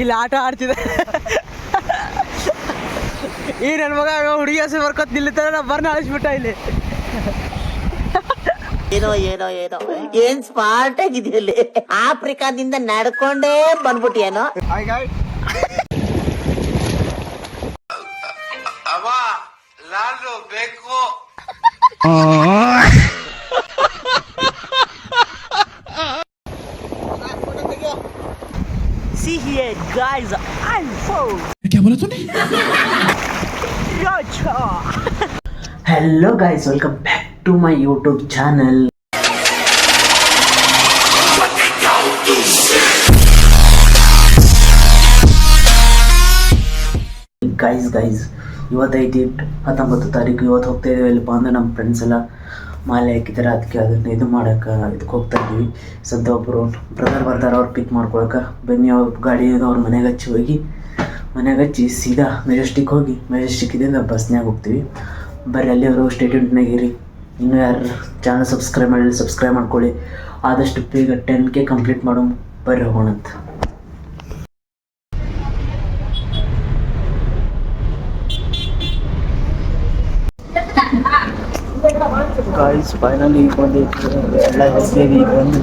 ಇಲ್ಲಿ ಆಟ ಆಡ್ತಿದೆ. ಈ ನನ್ನ ಮಗ ಹುಡುಗಿ ಹಸಿ ಬರ್ಕೊತ್ ನಿಲ್ಲಿತಾನೆ ಬರ್ನ ಅಳಿಸ್ಬಿಟ್ಟ ಇಲ್ಲಿ. ಏನೋ ಏನೋ ಏನೋ. ಏನ್ ಸ್ಮಾರ್ಟ್ ಆಗಿದೆಯಲ್ಲಿ ಆಫ್ರಿಕಾದಿಂದ ನಡ್ಕೊಂಡೇ ಬಂದ್ಬಿಟ್ಟಿಯೇನೋ. See here, guys, I'm full. Hello, guys. Welcome back to my YouTube channel. Guys guys ಇವತ್ತೈತಿ ಹತ್ತೊಂಬತ್ತು ತಾರೀಕು ಇವತ್ತು ಹೋಗ್ತಾ ಇದೀವಿ ಎಲ್ಲಿಪ್ಪ ಅಂದ್ರೆ ನಮ್ಮ ಫ್ರೆಂಡ್ಸ್ ಎಲ್ಲ ಮಾಲೆ ಹಾಕಿದ್ದಾರೆ. ಅದಕ್ಕೆ ಅದನ್ನ ಇದು ಮಾಡೋಕೆ ಇದಕ್ಕೆ ಹೋಗ್ತಾ ಇದ್ವಿ. ಸದ್ಯ ಒಬ್ಬರು ಬ್ರದರ್ ಬರ್ತಾರೆ, ಅವ್ರು ಪಿಕ್ ಮಾಡ್ಕೊಳಕ್ಕೆ ಬನ್ನಿ, ಅವ್ರ ಗಾಡಿ ಅವ್ರ ಮನೆಗೆ ಹಚ್ಚಿ ಹೋಗಿ. ಮನೆಗೆ ಹಚ್ಚಿ ಸೀದಾ ಮೆಜೆಸ್ಟಿಕ್ ಹೋಗಿ. ಮೆಜೆಸ್ಟಿಕ್ ಇದರಿಂದ ಬಸ್ನ್ಯಾಗ ಹೋಗ್ತೀವಿ. ಬರ್ರಿ ಅಲ್ಲಿವರು ಸ್ಟೇಟ್ಮೆಂಟ್ನಾಗ ಇರಿ. ಇನ್ನೂ ಯಾರು ಚಾನಲ್ ಸಬ್ಸ್ಕ್ರೈಬ್ ಮಾಡಿಲ್ಲ ಸಬ್ಸ್ಕ್ರೈಬ್ ಮಾಡ್ಕೊಳ್ಳಿ. ಆದಷ್ಟು ಬೇಗ ಟೆನ್ ಕೆ ಕಂಪ್ಲೀಟ್ ಮಾಡೋ ಬರ್ರಿ ಹೋಗೋಣಂತ. ಗಾಯ್ಸ್ ಫೈನಲಿ ಬಂದು ಎಲ್ಲ ಹೆಸರಿ ಬಂದು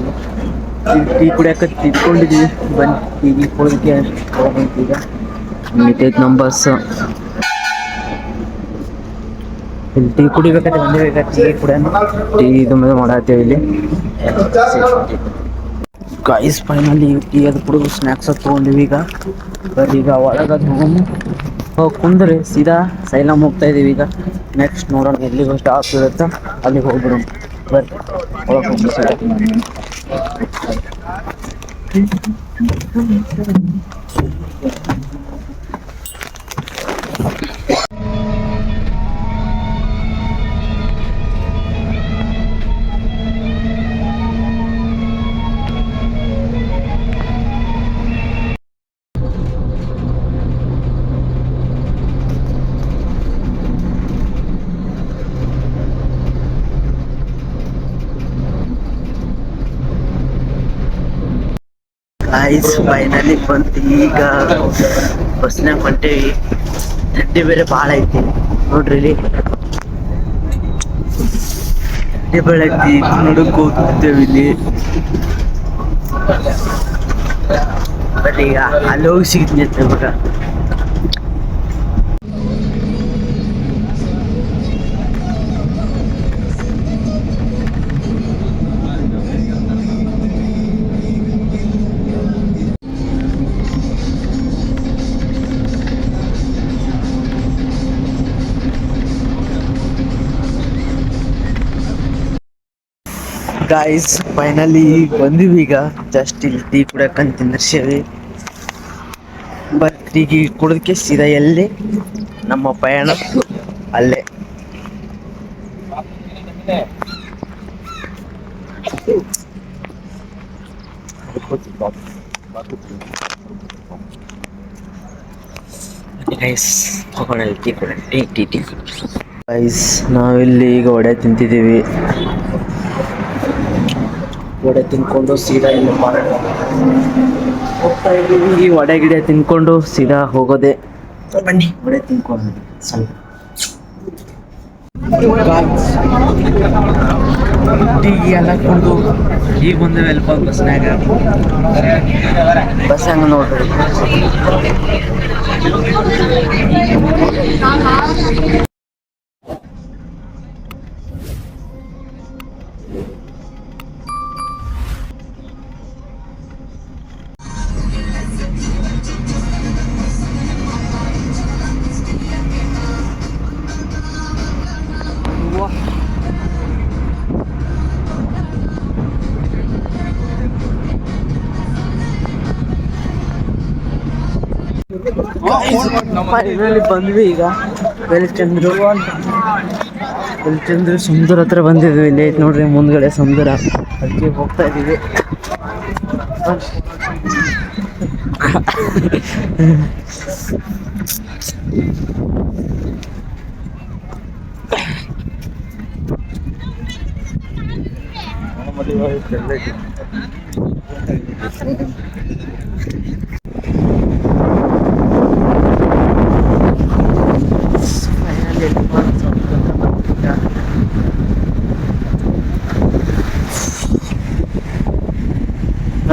ಟೀ ಕುಡಿಯಕ್ಕೆ ತಿಳ್ಕೊಂಡಿದ್ವಿ ಬಂದು ಟೀ ಕುಡಿದಕ್ಕೆ ಹೋಗ್ಬೇಕು ಈಗ. ನಿಂತೈತೆ ನಮ್ಮ ಬಸ್ ಇಲ್ಲಿ ಟೀ ಕುಡಿಬೇಕಾದ್ರೆ ಬಂದಿರ್ಬೇಕು ಟೀ ಕುಡಿಯೋಣ. ಟೀ ಇದು ಮಾಡತ್ತೇವೆ ಇಲ್ಲಿ. ಗಾಯ್ಸ್ ಫೈನಲಿ ಟೀ ಅದು ಕುಡಿದು ಸ್ನ್ಯಾಕ್ಸ್ ತೊಗೊಂಡಿವಿ ಈಗ. ಈಗ ಒಳಗೆ ಹೋಗಿ ಕುಂದ್ರಿ, ಸೀದಾ ಸೈಲಮ್ ಹೋಗ್ತಾ ಇದ್ದೀವಿ ಈಗ. ನೆಕ್ಸ್ಟ್ ನೋಡೋಣ ಎಲ್ಲಿಗೆ ಸ್ಟಾಪ್ ಇರುತ್ತೆ ಅಲ್ಲಿಗೆ ಹೋಗ್ಬಿಡೋಣ ಬರ್ರಿ ಒಳಗೆ ಹೋಗಿ ಸೀದಾ ಗಾಯ್ಸ್ ಫೈನಲಿ ಬಂತು ಈಗ ಬಸ್ನಾಗ ಹೊಂಟೇವಿ. ಥಂಡಿ ಬೇರೆ ಭಾಳ ಐತಿ. ನೋಡ್ರಿ ಥಂಡಿ ಐತಿ. ನೋಡಕ್ ಹೋಗ್ತಿದ್ದೇವೆ ಇಲ್ಲಿ. ಬಟ್ ಈಗ ಅಲ್ಲಿ ಹೋಗಿ ಸಿಗ್ತೀನಿ ಅಂತ ಇವಾಗ. ಗಾಯ್ಸ್ ಫೈನಲಿ ಬಂದಿವಿ ಈಗ. ಜಸ್ಟ್ ಇಲ್ಲಿ ಟೀ ಕುಡಿಯಕ್ಕಂತ ನಿಂದಿರ್ಸೇವಿ ಬಟ್ ಟೀ ಕುಡಿದಕ್ಕೆ ಸೀದಾ ಎಲ್ಲಿ? ನಮ್ಮ ಪಯಣ ಅಲ್ಲೇ. ಗೈಸ್ ಟೀ ಟೀ ನಾವಿಲ್ಲಿ ಈಗ ಒಡೆ ತಿಂತಿದ್ದೀವಿ. ವಡೆ ತಿನ್ಕೊಂಡು ಸೀದಾ ಇಲ್ಲಿ ಮಾರಾಟ ಹೋಗ್ತಾ ಇದ್ದೀವಿ. ಈ ವಡೆ ಗಿಡ ತಿನ್ಕೊಂಡು ಸೀದಾ ಹೋಗೋದೆ. ಬನ್ನಿ. ವಡೆ ತಿನ್ಕೊಂಡು ಸ್ವಲ್ಪ. ಟೀ ಎಲ್ಲ ಕುಡ್ದು ಈಗ ಬಂದೇವೆ ಅಲ್ಪ ಬಸ್ನಾಗ ಬಸ್ ಹಂಗ ನೋಡ್ರಿ? ಬಂದ್ವಿ ಈಗ. ಸುಂದರ ಹತ್ರ ಬಂದಿದ್ವಿ. ಇಲ್ಲಿ ಐತೆ ನೋಡ್ರಿ ಮುಂದ್ಗಡೆ ಸುಂದರ. ಅದಕ್ಕೆ ಹೋಗ್ತಾ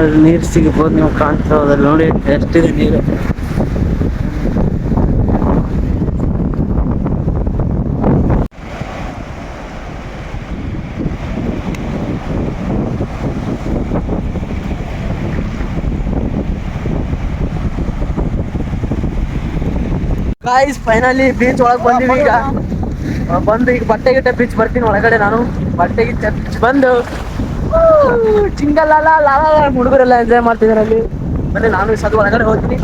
ಇದೀವಿ ನೀರು ಸಿಗ್ಬೋದು, ನೀವು ಕಾಣ್ತಾ ಹೋದಲ್ಲಿ ನೋಡಿ, ಎಷ್ಟಿದೆ ನೀರು. ಗಾಯ್ಸ್ ಫೈನಲಿ ಬೀಚ್ ಒಳಗೆ ಬಂದಿವಿ ಈಗ. ಬಂದು ಈಗ ಬಟ್ಟೆ ಗಿಟ್ಟೆ ಬೀಚ್ ಬರ್ತೀನಿ ಒಳಗಡೆ ನಾನು. ಬಟ್ಟೆ ಗಿಟ್ಟೆ ಬೀಚ್ ಬಂದು ಚಿಂಗಲ್ಲ ಹುಡುಗರೆಲ್ಲ ಎಂಜಾಯ್ ಮಾಡ್ತಿದ್ದಾರೆ ಅಲ್ಲಿ ಮತ್ತೆ ನಾನು ಸದ್ ಒಳಗಡೆ ಹೋಗ್ತೀನಿ.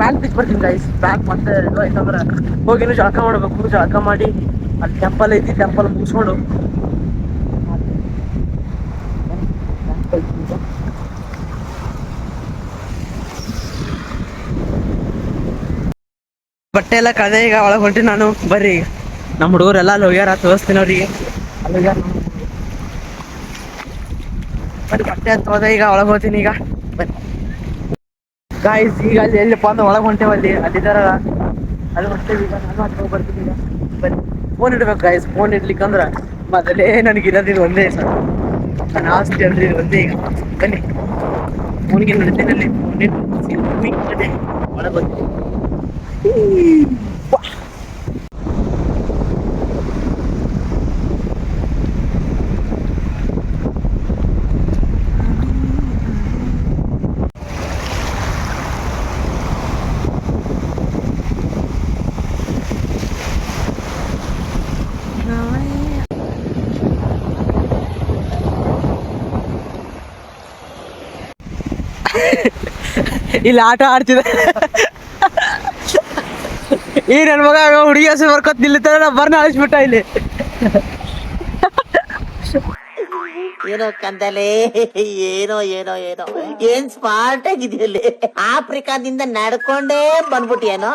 ಬ್ಯಾಂಕ್ ಬೀಚ್ ಬರ್ತೀನಿ ಗೈಸ್ ಬ್ಯಾಂಕ್ ಮತ್ತೆ ಯಾಕಂದ್ರೆ ಹೋಗಿ ಇನ್ನು ಜಳಕ ಮಾಡಬೇಕು. ಜಳಕ ಮಾಡಿ ಅಲ್ಲಿ ಟೆಂಪಲ್ ಐತಿ ಟೆಂಪಲ್ ಮುಗಿಸ್ಕೊಂಡು. ಬಟ್ಟೆ ಎಲ್ಲ ಕಳೆದ, ಈಗ ಒಳಗೆ ಹೊಂಟಿ ನಾನು. ಬರ್ರಿ. ನಮ್ಮ ಹುಡುಗರೆಲ್ಲ ಅಲ್ಲಿ ಹೋಗ್ಯಾರ, ತೋರಿಸ್ತೀನಿ ಅವ್ರಿಗೆ. ಅಲ್ಲಿ ಹೋಗ್ಯಾರ. ಬರ್ರಿ ಬಟ್ಟೆ ಹೋದೆ, ಈಗ ಒಳಗೆ ಹೋಗ್ತೀನಿ ಈಗ. ಬನ್ನಿ. ಗಾಯ್ಸ್ ಈಗ ಅಲ್ಲಿ ಎಲ್ಲಿಪ್ಪ ಅಂದ್ರೆ ಒಳಗೆ ಹೊಂಟೇವ ಅಲ್ಲಿ ಅಲ್ಲಿದ್ದಾರಲ್ಲ ಅಲ್ಲಿ ಹೊಂಟೇವಿ ಈಗ. ನಾನು ಹತ್ರ ಬರ್ತೀನಿ ಈಗ. ಬರ್ರಿ ಫೋನ್ ಇಡ್ಬೇಕು ಗಾಯ್ಸ್ ಫೋನ್ ಇಡ್ಲಿಕ್ಕಂದ್ರೆ ಮೊದಲೇ ನನಗೆ ಇರೋದು ಒಂದೇ ಸರ್ ನನ್ನ ಆಸ್ತಿ ಅಂದ್ರೆ ಇದು ಒಂದೇ ಈಗ. ಬನ್ನಿ. ಫೋನ್ಗೆ ನಡೀತೀನಿ ಫೋನ್ ಇಟ್ಟು ಒಳಗೆ ಬರ್ತೀನಿ ಇಲ್ಲಿ ಆಟ ಆಡ್ತಿದೆ. ಈ ನನ್ನ ಮಗ ಹುಡುಗಿ ಹಸು ಬರ್ಕೊತ್ ನಿಲ್ಲುತ್ತಾರೆ ನಾ ಬರ್ನ ಅಳಿಸ್ಬಿಟ್ಟ ಇಲ್ಲಿ. ಏನೋ ಕಂದಲೆ ಏನೋ ಏನೋ ಏನೋ. ಏನ್ ಸ್ಮಾರ್ಟ್ ಆಗಿದೆಯಲ್ಲಿ ಆಫ್ರಿಕಾದಿಂದ ನಡ್ಕೊಂಡೇ ಬಂದ್ಬಿಟ್ಟಿಯೇನೋ?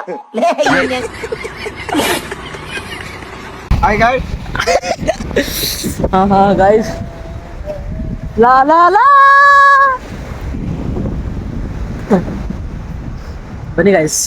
ಹಾ ಹಾ ಗೈಸ್ ಲಾ ಲಾ ಲಾ! ಬನ್ನಿ guys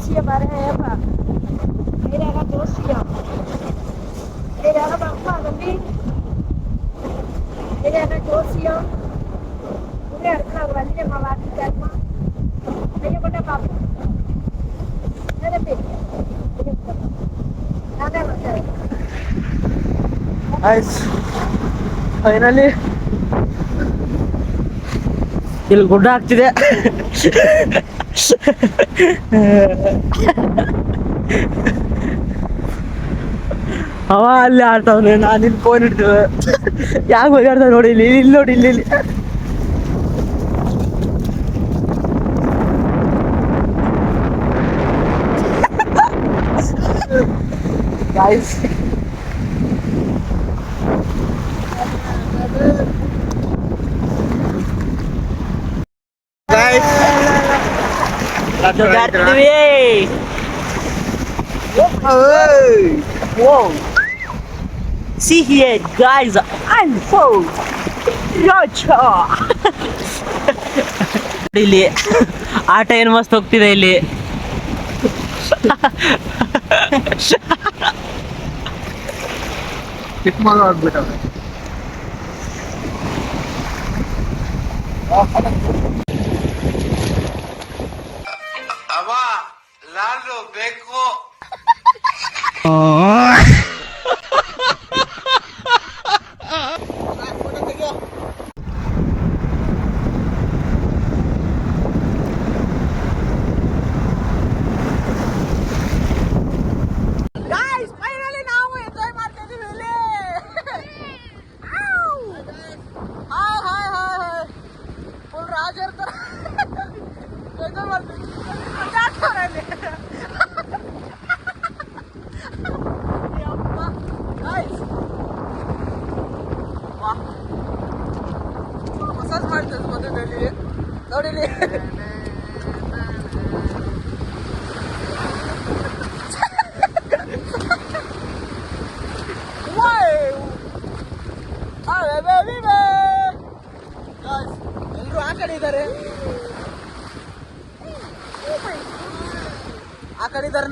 dosia mareva. Ele era dosia. Ele era bangsa tapi. Ele era dosia. Udah ada lagi yang malah di rumah. Ayo pada babu. Ada pek. Ada ada. Guys finally ಇಲ್ಲಿ ಗುಡ್ಡ ಆಗ್ತಿದೆ ಅವ ಅಲ್ಲಿ ಆಡ್ತಾವ್ನೆ ನಾನು ಇಲ್ಲಿ ಫೋನ್ ಹಿಡ್ದು ಯಾಕೆ ಹೋಗಾಡ್ದ ನೋಡಿ ಇಲ್ಲಿ Jogartivi. Whoa. See here, guys. I'm full. Rocha. ಇಲ್ಲಿ ಆಟ ಏನು ಮಸ್ತ್ ಹೋಗ್ತಿದೆ ಇಲ್ಲಿ Carlos Beco.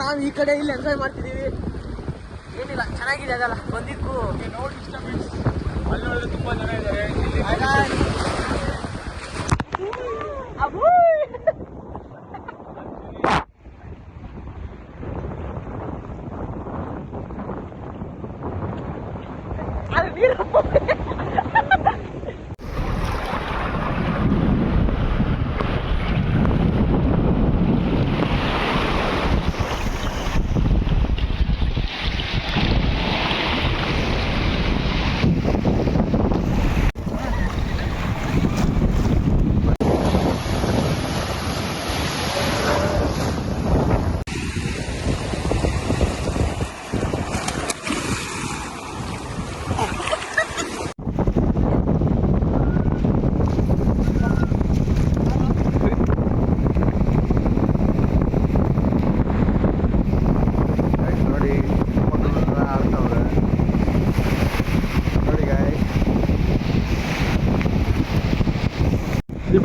ನಾವು ಈ ಕಡೆ ಇಲ್ಲಿ ಎಂಜಾಯ್ ಮಾಡ್ತಿದೀವಿ. ಏನಿಲ್ಲ ಚೆನ್ನಾಗಿದೆ ಅದಲ್ಲ. ಬಂದಿದ್ದು. ನೋಡಿ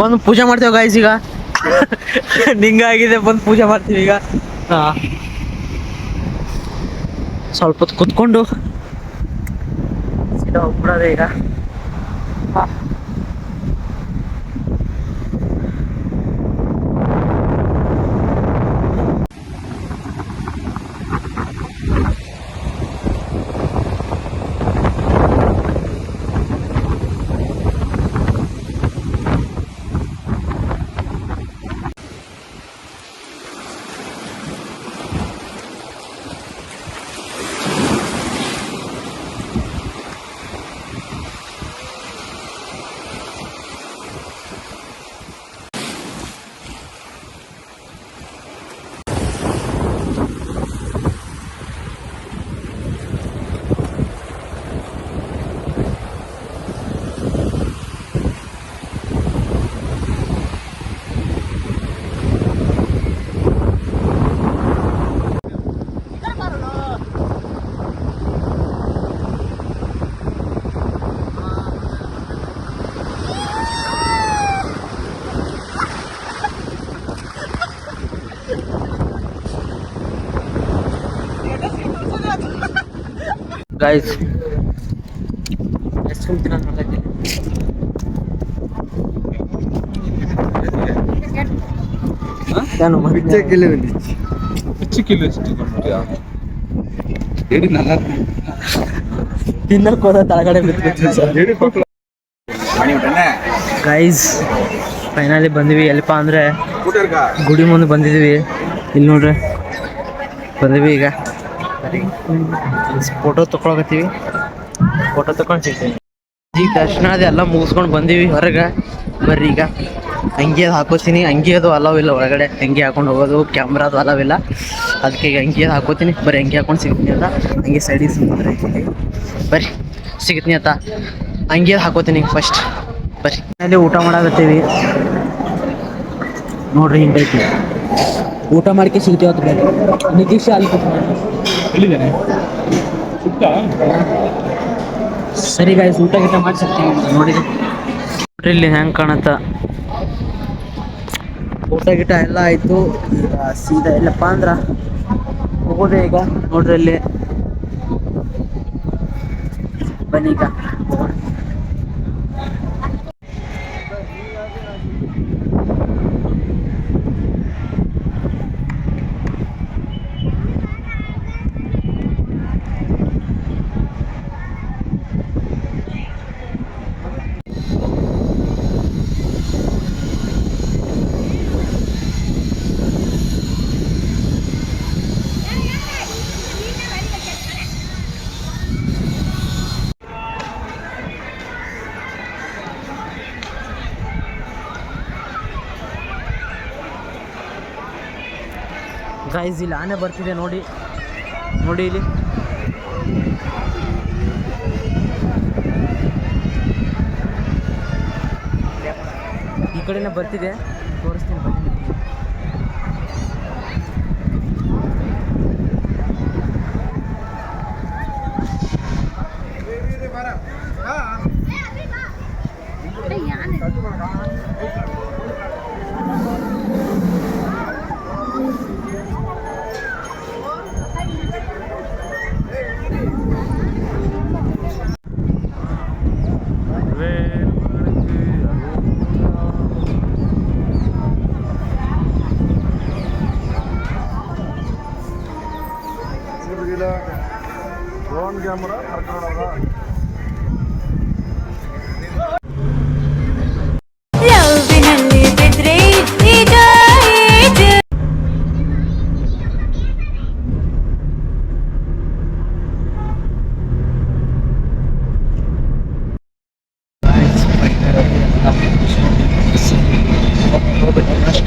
ಬಂದು ಪೂಜೆ ಮಾಡ್ತೇವೆ ಗಾಯ್ಸ್ ಈಗ. ನಿಂಗಾಗಿದೆ ಬಂದು ಪೂಜೆ ಮಾಡ್ತೀವಿ ಈಗ. ಸ್ವಲ್ಪ ಕುತ್ಕೊಂಡು. ಈಗ. ಗಾಯ್ಸ್ ಎಷ್ಟು ಕುಂತೀನಿ ಅನ್ನೋದಕ್ಕೆ ಏನು ಪಿಚ್ಚೆ ಕಿಲ್ಲಿ ಬಂದಿಚ್ಚಿ ತಿನ್ನಕ್ ಹೋದ ತಳಗಡೆ ಬಿತ್ತು ಗೈಸ್ ಫೈನಲಿ ಬಂದಿವಿ ಎಲ್ಪ ಅಂದ್ರೆ ಗುಡಿ ಮುಂದೆ ಬಂದಿದ್ದೀವಿ ಇಲ್ಲಿ ನೋಡ್ರಿ ಬಂದಿವಿ ಈಗ ಫೋಟೋ ತಕೊಳಕತ್ತೀವಿ ಫೋಟೋ ತಕೊಂಡು ಸಿಗ್ತೀವಿ ಈಗ ದರ್ಶನ ಅದೆಲ್ಲ ಮುಗಿಸ್ಕೊಂಡು ಬಂದೀವಿ ಹೊರಗೆ. ಬರ್ರಿ ಈಗ. ಅಂಗಿ ಅದು ಹಾಕೋತೀನಿ. ಅಂಗಿ ಅದು ಅಲವ್ ಇಲ್ಲ ಒಳಗಡೆ. ಅಂಗಿ ಹಾಕೊಂಡು ಹೋಗೋದು ಕ್ಯಾಮ್ರಾ ಅದು ಅಲವ್ ಇಲ್ಲ. ಅದಕ್ಕೆ ಈಗ ಅಂಗಿ ಅದು ಹಾಕೋತೀನಿ. ಬರೀ ಅಂಗಿ ಹಾಕೊಂಡು ಸಿಗ್ತೀನಿ ಅಂತ. ಹಂಗೆ ಸೈಡಿಗೆ ಸಿಗ್ತಾರೆ ಬರ್ರಿ, ಸಿಗ್ತೀನಿ ಅಂತ. ಅಂಗಿ ಹಾಕೋತೀನಿ ಫಸ್ಟ್ ಬರ್ರಿ. ಅಲ್ಲಿ ಊಟ ಮಾಡಾಕತ್ತೀವಿ. ನೋಡ್ರಿ ಹಿಂಗೈತಿ. ಊಟ ಮಾಡ್ಕೆ ಸಿಗ್ತೀವಿ ಅಂತ ಬರ್ರಿ ನಿತೀಶ್ ಅಲ್ಲಿ ಎಲ್ಲಿದ್ದಾನೆ? ಸುತ್ತ? ಸರಿ ಗಾಯ್ಸ್ ಊಟ ಗೀಟ ಮಾಡಿ ಸಿಗ್ತೀವಿ ನೋಡಿ ನೋಡ್ರಿ. ಇಲ್ಲಿ ಹೆಂಗೆ ಕಾಣತ್ತ? ಊಟ ಗೀಟ ಎಲ್ಲ ಆಯ್ತು. ಈಗ ಸೀದಾ ಎಲ್ಲಪ್ಪ ಅಂದ್ರ ಹೋಗೋದೇ ಈಗ ನೋಡ್ರಿ ಅಲ್ಲಿ. ಬನ್ನಿ ಈಗ. ಗೈಸ್ ಇಲ್ಲಿ ಆನೆ ಬರ್ತಿದೆ ನೋಡಿ. ನೋಡಿ ಇಲ್ಲಿ. ಈ ಕಡೆನೇ ಬರ್ತಿದೆ. ತೋರಿಸ್ತೀನಿ ಬನ್ನಿ ನಿಮ್ಗೆ.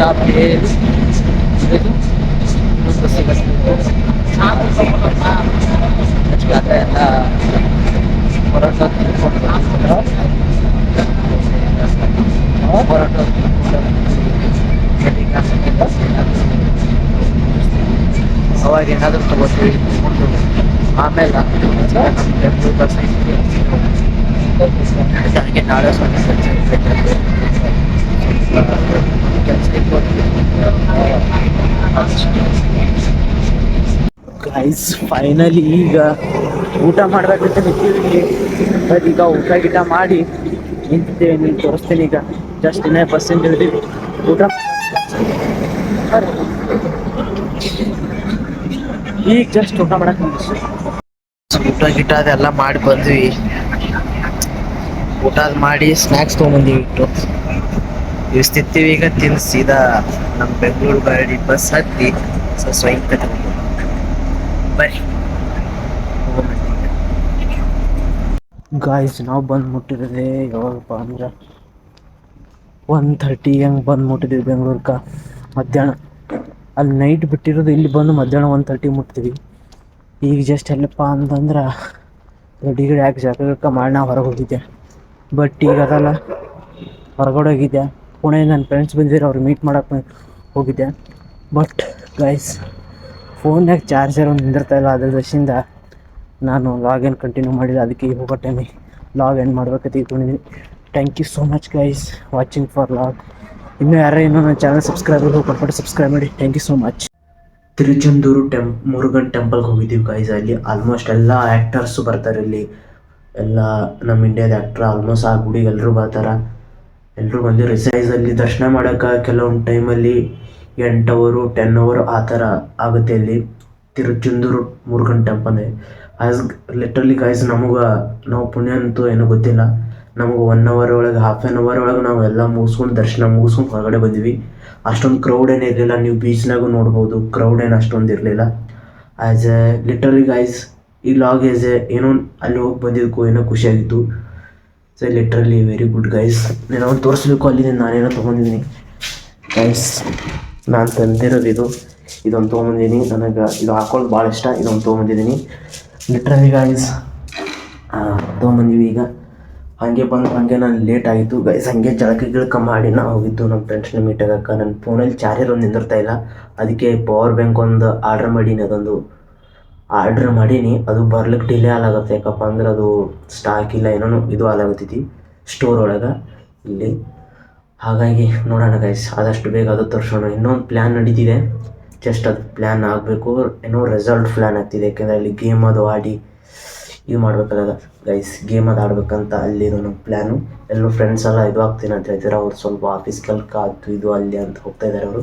top kids. ಗೈಸ್ ಫೈನಲಿ ಈಗ ಊಟ ಮಾಡ್ಬೇಕಂತ ನಿಂತಿದ್ದೀನಿ. ಬಟ್ ಈಗ ಊಟ ಗೀಟ ಮಾಡಿ ನಿಂತಿದ್ದೇವೆ ನೀನು ತೋರಿಸ್ತೀನಿ ಈಗ. ಜಸ್ಟ್ ಇನ್ನೇ ಬಸ್ಸಿಂದ ಹಿಡಿದೀವಿ ಊಟ ಈಗ ಜಸ್ಟ್ ಊಟ ಮಾಡಕ್. ಊಟ ಗೀಟ ಅದೆಲ್ಲ ಮಾಡಿ ಬಂದ್ವಿ. ಊಟ ಮಾಡಿ ಸ್ನ್ಯಾಕ್ಸ್ ತೊಗೊಂಬಂದಿವಿ ಇಟ್ಟು. ಇವ್ ತಿಂತೀವಿ ಈಗ? ತಿಂದು ಸೀದಾ ನಮ್ಮ ಬೆಂಗಳೂರು ಗಾಡಿ ಬಸ್ ಹತ್ತಿ ಸೊ ಸ್ವಯಂ ಕತೆ ಬರ್ರಿ. ಗಾಯ್ಸ್ ನಾವು ಬಂದು ಮುಟ್ಟಿರೋದೇ ಯಾವಾಗಪ್ಪ ಅಂದ್ರೆ ಒನ್ ಥರ್ಟಿ ಹೆಂಗೆ ಬಂದು ಮುಟ್ಟಿದ್ವಿ ಬೆಂಗಳೂರ್ಕ. ಮಧ್ಯಾಹ್ನ. ಅಲ್ಲಿ ನೈಟ್ ಬಿಟ್ಟಿರೋದು ಇಲ್ಲಿ ಬಂದು ಮಧ್ಯಾಹ್ನ ಒನ್ ತರ್ಟಿ ಮುಟ್ತೀವಿ. ಈಗ ಜಸ್ಟ್ ಎಲ್ಲಪ್ಪ ಅಂತಂದ್ರೆ ರೆಡಿ ಗಡಿ ಯಾಕೆ ಜಾಗ ಮಾಡಿ ನಾ ಹೊರಗೆ ಹೋಗಿದ್ದೆ. ಬಟ್ ಈಗ ಅದಲ್ಲ, ಹೊರಗಡೆ ಹೋಗಿದ್ದೆ. ಪುಣೆಯಿಂದ ನನ್ನ ಫ್ರೆಂಡ್ಸ್ ಬಂದಿದ್ರು ಅವ್ರು ಮೀಟ್ ಮಾಡೋಕ್ಕೆ ಹೋಗಿದ್ದೆ. ಬಟ್ ಗೈಸ್ ಫೋನ್ಯಾಗ ಚಾರ್ಜರ್ ಒಂದು ನಿಂದಿರ್ತಾ ಇಲ್ಲ, ಅದ್ರ ದಶಿಂದ ನಾನು ಲಾಗಿನ್ ಕಂಟಿನ್ಯೂ ಮಾಡಿಲ್ಲ, ಅದಕ್ಕೆ ಈ ಹೋಗೋ ಟೈಮಿಗೆ ಲಾಗ್ ಎಂಡ್ ಮಾಡ್ಬೇಕಂತ ಇಟ್ಕೊಂಡಿದ್ದೀನಿ thank you so much guys watching for log ಇನ್ನೂ ಯಾರು ಇನ್ನೂ ನನ್ನ ಚಾನಲ್ ಸಬ್ಸ್ಕ್ರೈಬ್ ಕೊಟ್ಬಿಟ್ಟು ಸಬ್ಸ್ಕ್ರೈಬ್ ಮಾಡಿ. Thank you so much Tiruchendur temp Murugan ಟೆಂಪಲ್ಗೆ ಹೋಗಿದ್ದೀವಿ ಗೈಸ್ ಅಲ್ಲಿ ಆಲ್ಮೋಸ್ಟ್ ಎಲ್ಲ ಆ್ಯಕ್ಟರ್ಸು ಬರ್ತಾರೆ ಇಲ್ಲಿ. ಎಲ್ಲ ನಮ್ಮ ಇಂಡಿಯಾದ ಆ್ಯಕ್ಟ್ರ್ ಆಲ್ಮೋಸ್ಟ್ ಆ ಗುಡಿಗೆ ಎಲ್ಲರೂ ಬರ್ತಾರೆ. ಎಲ್ಲರೂ ಬಂದು ರಿಸೈಸಲ್ಲಿ ದರ್ಶನ ಮಾಡೋಕೆ ಕೆಲವೊಂದು ಟೈಮಲ್ಲಿ ಎಂಟು ಅವರು ಟೆನ್ ಅವರು ಆ ಥರ ಆಗುತ್ತೆ ಇಲ್ಲಿ. Tiruchendur Murugan temple as literally guys ನಮಗೆ, ನಾವು ಪುಣ್ಯ ಅಂತೂ ಏನೂ ಗೊತ್ತಿಲ್ಲ. ನಮಗೆ ಒನ್ ಅವರ್ ಒಳಗೆ ಹಾಫ್ ಆನ್ ಅವರ್ ಒಳಗೆ ನಾವು ಎಲ್ಲ ಮುಗಿಸ್ಕೊಂಡು ದರ್ಶನ ಮುಗಿಸ್ಕೊಂಡು ಹೊರಗಡೆ ಬಂದ್ವಿ. ಅಷ್ಟೊಂದು ಕ್ರೌಡ್ ಏನು ಇರಲಿಲ್ಲ, ನೀವು ಬೀಚ್ನಾಗೂ ನೋಡ್ಬೋದು. ಕ್ರೌಡ್ ಏನು ಅಷ್ಟೊಂದು ಇರಲಿಲ್ಲ. ಆ್ಯಸ್ ಎ ಲಿಟ್ರಲಿ ಗೈಸ್ ಈ ಲಾಗ್ ಏಸ್ ಎ ಏನೋ ಅಲ್ಲಿ ಹೋಗಿ ಬಂದಿದ್ದಕ್ಕೂ ಏನೋ ಖುಷಿಯಾಗಿತ್ತು. So literally very good guys ಏನೋ ತೋರಿಸ್ಬೇಕು ಅಲ್ಲಿ ನಾನೇನೋ ತೊಗೊಂಡಿದ್ದೀನಿ. ಗೈಸ್ ನಾನು ತಂದಿರೋದು ಇದು. ಇದೊಂದು ತೊಗೊಂಬಂದಿದ್ದೀನಿ. ನನಗೆ ಇದು ಹಾಕೊಳ್ಳೋದು ಭಾಳ ಇಷ್ಟ. ಇದೊಂದು ತೊಗೊಂಬಂದಿದ್ದೀನಿ. ಲಿಟ್ರಲಿ ಗೈಸ್ ತೊಗೊಂಬಂದಿವಿ ಈಗ. ಹಾಗೆ ಬಂದು, ಹಾಗೆ ನಾನು ಲೇಟ್ ಆಗಿತ್ತು ಗೈಸ್ ಹಾಗೆ ಜಳಕ ಗಿಳಕ ಮಾಡಿ ನಾ ಹೋಗಿದ್ದು. ನಮ್ಮ ಫ್ರೆಂಡ್ಸ್ನ ಮೀಟ್ ಆಗಕ್ಕೆ. ನನ್ನ ಫೋನಲ್ಲಿ ಚಾರ್ಜರ್ ಒಂದು ನಿಂದಿರ್ತಾ ಇಲ್ಲ. ಅದಕ್ಕೆ ಪವರ್ ಬ್ಯಾಂಕ್ ಒಂದು ಆರ್ಡ್ರ್ ಮಾಡೀನಿ ಅದೊಂದು. ಆರ್ಡ್ರ್ ಮಾಡೀನಿ. ಅದು ಬರ್ಲಿಕ್ಕೆ ಡಿಲೇ ಆಲಾಗತ್ತೆ. ಯಾಕಪ್ಪ ಅಂದ್ರೆ ಅದು ಸ್ಟಾಕ್ ಇಲ್ಲ ಏನೋ ಇದು ಆಲಾಗತ್ತೈತಿ ಸ್ಟೋರ್ ಒಳಗೆ. ಇಲ್ಲಿ ಹಾಗಾಗಿ ನೋಡೋಣ ಗೈಸ್ ಆದಷ್ಟು ಬೇಗ ಅದು ತರಿಸೋಣ. ಇನ್ನೊಂದು ಪ್ಲ್ಯಾನ್ ನಡೀತಿದೆ. ಜಸ್ಟ್ ಅದು ಪ್ಲ್ಯಾನ್ ಆಗಬೇಕು. ಏನೋ ರೆಸಲ್ಟ್ ಪ್ಲ್ಯಾನ್ ಆಗ್ತಿದೆ. ಯಾಕೆಂದರೆ ಅಲ್ಲಿ ಗೇಮ್ ಅದು ಆಡಿ ಇದು ಮಾಡ್ಬೇಕಲ್ಲ ಗೈಸ್ ಗೇಮ್ ಅದು ಆಡ್ಬೇಕಂತ ಅಲ್ಲಿ ನಮ್ಮ ಪ್ಲ್ಯಾನು ಎಲ್ಲರೂ ಫ್ರೆಂಡ್ಸ್ ಎಲ್ಲ ಇದು ಆಗ್ತೀನಿ ಅಂತ ಹೇಳ್ತಾರೆ? ಅವ್ರು ಸ್ವಲ್ಪ ಆಫೀಸ್ ಕಲ್ಕ ಅದು ಇದು ಅಲ್ಲಿ ಅಂತ ಹೋಗ್ತಾ ಇದ್ದಾರೆ ಅವರು.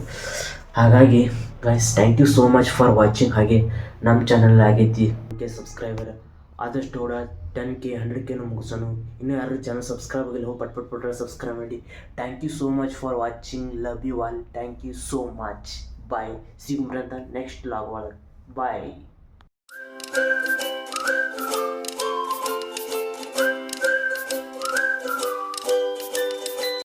ಹಾಗಾಗಿ guys thank you so much for watching ಹಾಗೆ ನಮ್ಮ ಚಾನಲ್ ಆಗೈತಿ ಕೆ ಸಬ್ಸ್ಕ್ರೈಬರ್ ಆದಷ್ಟು ಕೂಡ ಟೆನ್ ಕೆ ಹಂಡ್ರೆಡ್ ಕೆನೂ ಮುಗಿಸೋಣ ಇನ್ನೂ ಯಾರು ಚಾನಲ್ ಸಬ್ಸ್ಕ್ರೈಬ್ ಆಗಿಲ್ಲ, ಹೋಗಿ ಪಟ್ ಪಟ್ ಪಟ್ರೆ ಸಬ್ಸ್ಕ್ರೈಬ್ ಮಾಡಿ. Thank you so much for watching love you all thank you so much bye ಸಿಗುಮ್ರಂತ next log ಒಳಗೆ. ಬಾಯ್